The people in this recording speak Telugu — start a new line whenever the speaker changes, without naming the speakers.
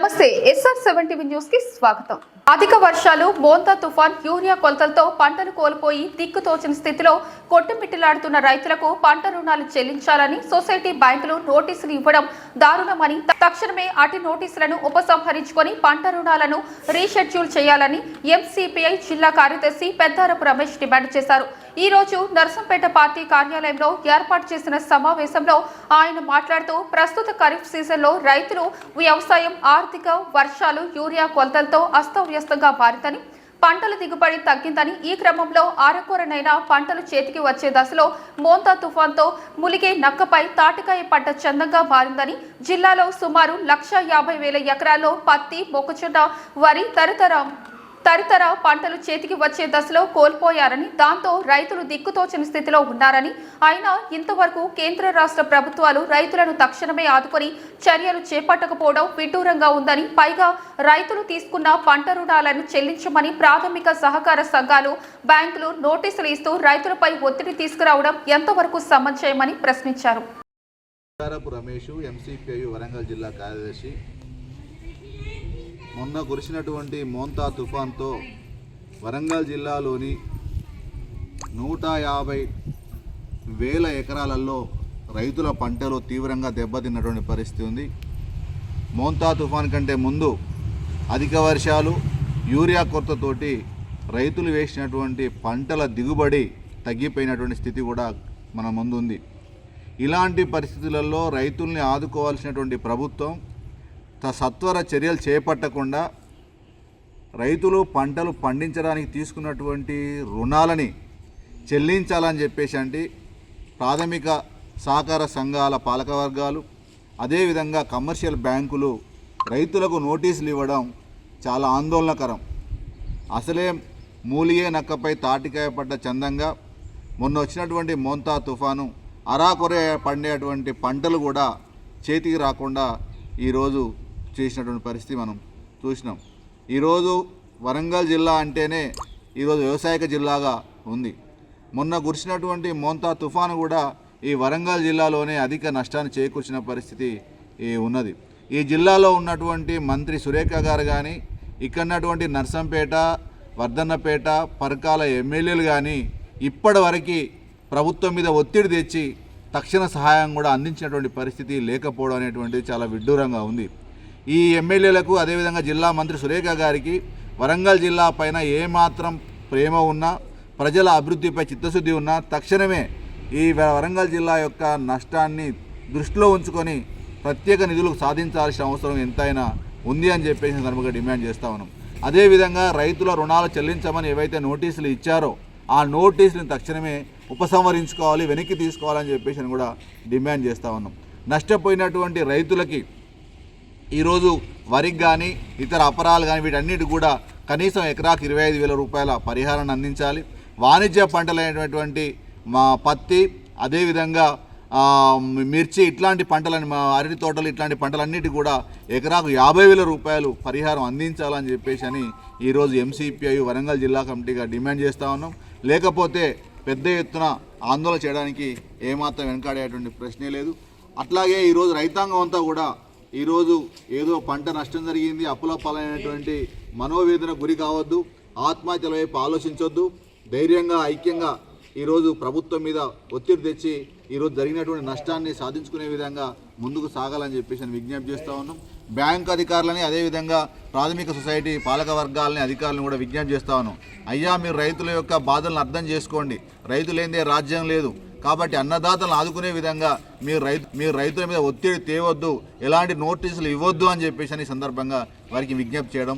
నమస్తే ఎస్ఆర్ సెవెన్ న్యూస్కి స్వాగతం. అధిక వర్షాలు మోంతా తుఫాన్ యూరియా కొలతలతో పంటలు కోల్పోయి దిక్కుతోచిన స్థితిలో కొట్టుమిట్టిలాడుతున్న రైతులకు పంట రుణాలు చెల్లించాలని సొసైటీ బ్యాంకులు నోటీసులు ఇవ్వడం దారుణమని తక్షణమే అటు నోటీసులను ఉపసంహరించుకొని పంట రుణాలను రీషెడ్యూల్ చేయాలని ఎంసీపీఐ జిల్లా కార్యదర్శి పెద్దారపు రమేష్ డిమాండ్ చేశారు. ఈ రోజు నర్సంపేట పార్టీ కార్యాలయంలో ఏర్పాటు చేసిన సమావేశంలో ఆయన మాట్లాడుతూ ప్రస్తుత ఖరీఫ్ సీజన్లో రైతులు వ్యవసాయం ఆర్థిక వర్షాలు యూరియా కొలతలతో అస్తవ్యస్తంగా మారిందని పంటల దిగుబడి తగ్గిందని ఈ క్రమంలో ఆరకూరనైనా పంటలు చేతికి వచ్చే దశలో మోంతా తుఫాన్తో ములిగే నక్కపై తాటికాయ పంట చందంగా మారిందని జిల్లాలో సుమారు లక్ష యాభై వేల ఎకరాల్లో పత్తి మొక్కజొన్న వరి తదితర తదితర పంటలు చేతికి వచ్చే దశలో కోల్పోయారని దాంతో రైతులు దిక్కుతోచని స్థితిలో ఉన్నారని అయినా ఇంతవరకు కేంద్ర రాష్ట్ర ప్రభుత్వాలు రైతులను తక్షణమే ఆదుకొని చర్యలు చేపట్టకపోవడం విడ్డూరంగా ఉందని పైగా రైతులు తీసుకున్న పంట రుణాలను చెల్లించమని ప్రాథమిక సహకార సంఘాలు బ్యాంకులు నోటీసులు ఇస్తూ రైతులపై ఒత్తిడి తీసుకురావడం ఎంతవరకు సమంజయమని ప్రశ్నించారు.
రమేష్ ఎంసీపీఐ వరంగల్ జిల్లా కార్యదర్శి మొన్న కురిసినటువంటి మోంతా తుఫాన్తో వరంగల్ జిల్లాలోని నూట యాభై వేల ఎకరాలలో రైతుల పంటలు తీవ్రంగా దెబ్బతిన్నటువంటి పరిస్థితి ఉంది. మోంతా తుఫాన్ కంటే ముందు అధిక వర్షాలు యూరియా కొరతతోటి రైతులు వేసినటువంటి పంటల దిగుబడి తగ్గిపోయినటువంటి స్థితి కూడా మన ముందుంది. ఇలాంటి పరిస్థితులలో రైతుల్ని ఆదుకోవాల్సినటువంటి ప్రభుత్వం సత్వర చర్యలు చేపట్టకుండా రైతులు పంటలు పండించడానికి తీసుకున్నటువంటి రుణాలని చెల్లించాలని చెప్పేసి అంటే ప్రాథమిక సహకార సంఘాల పాలకవర్గాలు అదేవిధంగా కమర్షియల్ బ్యాంకులు రైతులకు నోటీసులు ఇవ్వడం చాలా ఆందోళనకరం. అసలే మూలిగే నక్కపై తాటికాయ పడ్డ చందంగా మొన్న వచ్చినటువంటి మోంతా తుఫాను అరాకొరే పండేటువంటి పంటలు కూడా చేతికి రాకుండా ఈరోజు చేసినటువంటి పరిస్థితి మనం చూసినాం. ఈరోజు వరంగల్ జిల్లా అంటేనే ఈరోజు వ్యవసాయక జిల్లాగా ఉంది. మొన్న కురిసినటువంటి మోంతా తుఫాను కూడా ఈ వరంగల్ జిల్లాలోనే అధిక నష్టాన్ని చేకూర్చిన పరిస్థితి ఉన్నది. ఈ జిల్లాలో ఉన్నటువంటి మంత్రి సురేఖ గారు కానీ ఇక్కడ ఉన్నటువంటి నర్సంపేట వర్ధన్నపేట పరకాల ఎమ్మెల్యేలు కానీ ఇప్పటివరకు ప్రభుత్వం మీద ఒత్తిడి తెచ్చి తక్షణ సహాయం కూడా అందించినటువంటి పరిస్థితి లేకపోవడం అనేటువంటిది చాలా విడ్డూరంగా ఉంది. ఈ ఎమ్మెల్యేలకు అదేవిధంగా జిల్లా మంత్రి సురేఖ గారికి వరంగల్ జిల్లా పైన ఏమాత్రం ప్రేమ ఉన్నా ప్రజల అభివృద్ధిపై చిత్తశుద్ధి ఉన్నా తక్షణమే ఈ వరంగల్ జిల్లా యొక్క నష్టాన్ని దృష్టిలో ఉంచుకొని ప్రత్యేక నిధులు సాధించాల్సిన అవసరం ఎంతైనా ఉంది అని చెప్పేసి ధర్మగా డిమాండ్ చేస్తా ఉన్నాం. అదేవిధంగా రైతుల రుణాలు చెల్లించమని ఏవైతే నోటీసులు ఇచ్చారో ఆ నోటీసులను తక్షణమే ఉపసంహరించుకోవాలి వెనక్కి తీసుకోవాలని చెప్పేసి అని కూడా డిమాండ్ చేస్తూ ఉన్నాం. నష్టపోయినటువంటి రైతులకి ఈరోజు వరికి కానీ ఇతర అపరాలు కానీ వీటన్నిటి కూడా కనీసం ఎకరాకు ఇరవై ఐదు వేల రూపాయల పరిహారాన్ని అందించాలి. వాణిజ్య పంటలైనటువంటి మా పత్తి అదేవిధంగా మిర్చి ఇట్లాంటి పంటలని మా అరటి తోటలు ఇట్లాంటి పంటలన్నిటి కూడా ఎకరాకు యాభై వేల రూపాయలు పరిహారం అందించాలని చెప్పేసి అని ఈరోజు ఎంసీపీఐ వరంగల్ జిల్లా కమిటీగా డిమాండ్ చేస్తూ ఉన్నాం. లేకపోతే పెద్ద ఎత్తున ఆందోళన చేయడానికి ఏమాత్రం వెనకాడేటువంటి ప్రశ్నే లేదు. అట్లాగే ఈరోజు రైతాంగం అంతా కూడా ఈరోజు ఏదో పంట నష్టం జరిగింది అప్పుల పాలైనటువంటి మనోవేదన గురి కావద్దు ఆత్మహత్యల వైపు ఆలోచించొద్దు. ధైర్యంగా ఐక్యంగా ఈరోజు ప్రభుత్వం మీద ఒత్తిడి తెచ్చి ఈరోజు జరిగినటువంటి నష్టాన్ని సాధించుకునే విధంగా ముందుకు సాగాలని చెప్పేసి నేను విజ్ఞప్తి చేస్తూ ఉన్నాం. బ్యాంక్ అధికారులని అదేవిధంగా ప్రాథమిక సొసైటీ పాలక వర్గాలని అధికారులను కూడా విజ్ఞప్తి చేస్తా ఉన్నాం. అయ్యా మీరు రైతుల యొక్క బాధలను అర్థం చేసుకోండి. రైతులేందే రాజ్యం లేదు. కాబట్టి అన్నదాతలను ఆదుకునే విధంగా మీరు రైతు మీరు రైతుల మీద ఒత్తిడి తేవద్దు ఎలాంటి నోటీసులు ఇవ్వద్దు అని చెప్పేసి అని సందర్భంగా వారికి విజ్ఞప్తి చేయడం